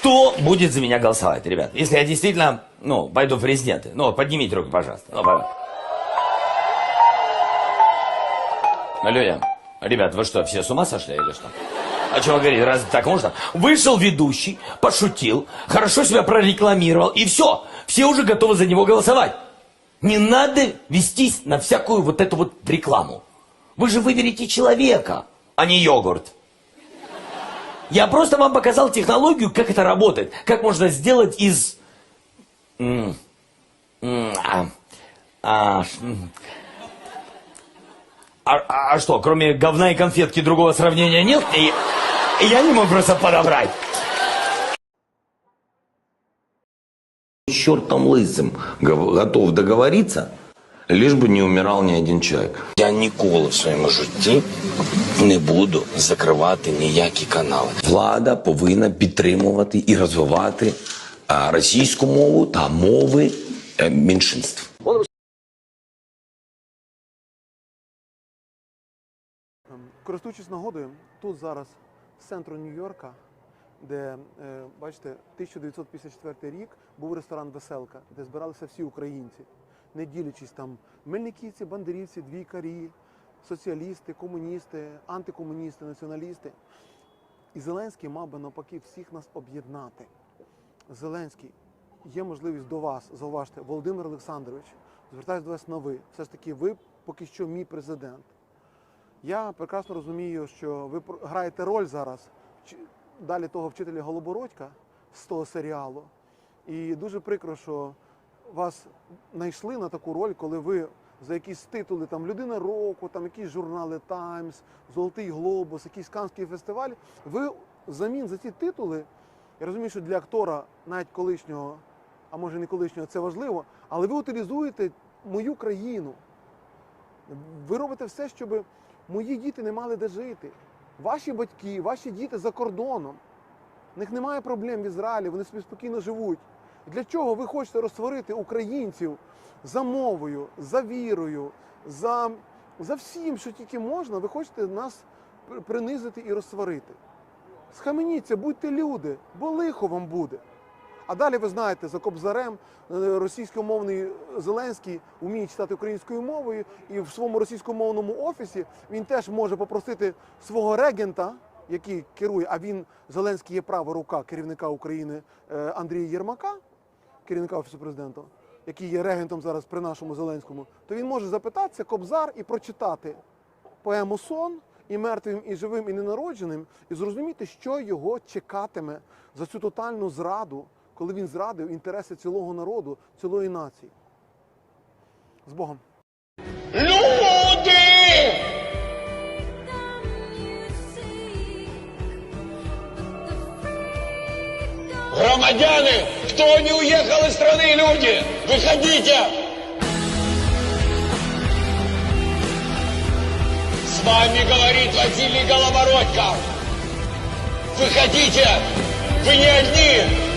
Кто будет за меня голосовать, ребят? Если я действительно, ну, пойду в президенты. Ну, поднимите руку, пожалуйста. Ну, пожалуйста. Люди, ребят, вы что, все с ума сошли или что? А что вы говорите, разве так можно? Вышел ведущий, пошутил, хорошо себя прорекламировал, и все. Все уже готовы за него голосовать. Не надо вестись на всякую вот эту вот рекламу. Вы же выберете человека, а не йогурт. Я просто вам показал технологию, как это работает. Как можно сделать из... а, а. А, а- а что, кроме говна и конфетки другого сравнения нет? И, я не мог просто подобрать. чертом лысым гов- готов договориться, лишь бы не умирал ни один человек. Я ніколи в своєму житті не буду закривати ніякі канали. Влада повинна підтримувати і розвивати російську мову та мови е, меншинств. Користуючись нагодою, тут зараз з центру Нью-Йорка, де, е, бачите, 1954 рік був ресторан Веселка, де збиралися всі українці, не ділячись там мельниківці, бандерівці, двійкарі, соціалісти, комуністи, антикомуністи, націоналісти. І Зеленський мав би навпаки всіх нас об'єднати. Зеленський, є можливість до вас, зауважте, Володимир Олександрович, звертаюся до вас на ви. Все ж таки, ви поки що мій президент. Я прекрасно розумію, що ви граєте роль зараз далі того вчителя Голобородька з того серіалу. І дуже прикро, що вас знайшли на таку роль, коли ви за якісь титули там Людина року, там якісь журнали Таймс, Золотий Глобус, якийсь Канський фестиваль. Ви взамін за ці титули, я розумію, що для актора, навіть колишнього, а може не колишнього, це важливо, але ви утилізуєте мою країну. Ви робите все, щоб мої діти не мали де жити. Ваші батьки, ваші діти за кордоном. У них немає проблем в Ізраїлі, вони собі спокійно живуть. Для чого ви хочете розтворити українців за мовою, за вірою, за, за всім, що тільки можна, ви хочете нас принизити і розсварити. Схаменіться, будьте люди, бо лихо вам буде. А далі ви знаєте, за Кобзарем е, російськомовний Зеленський вміє читати українською мовою, і в своєму російськомовному офісі він теж може попросити свого регента, який керує, а він Зеленський є права рука керівника України е, Андрія Єрмака, керівника офісу президента, який є регентом зараз при нашому Зеленському, то він може запитатися Кобзар і прочитати поему Сон і мертвим, і живим, і ненародженим, і зрозуміти, що його чекатиме за цю тотальну зраду, коли він зрадив інтереси цілого народу, цілої нації. З Богом. Люди! Громадяне, кто не уехал из страны, люди, выходите! С вами говорит Василий Голобородько. Выходите! Вы не одни!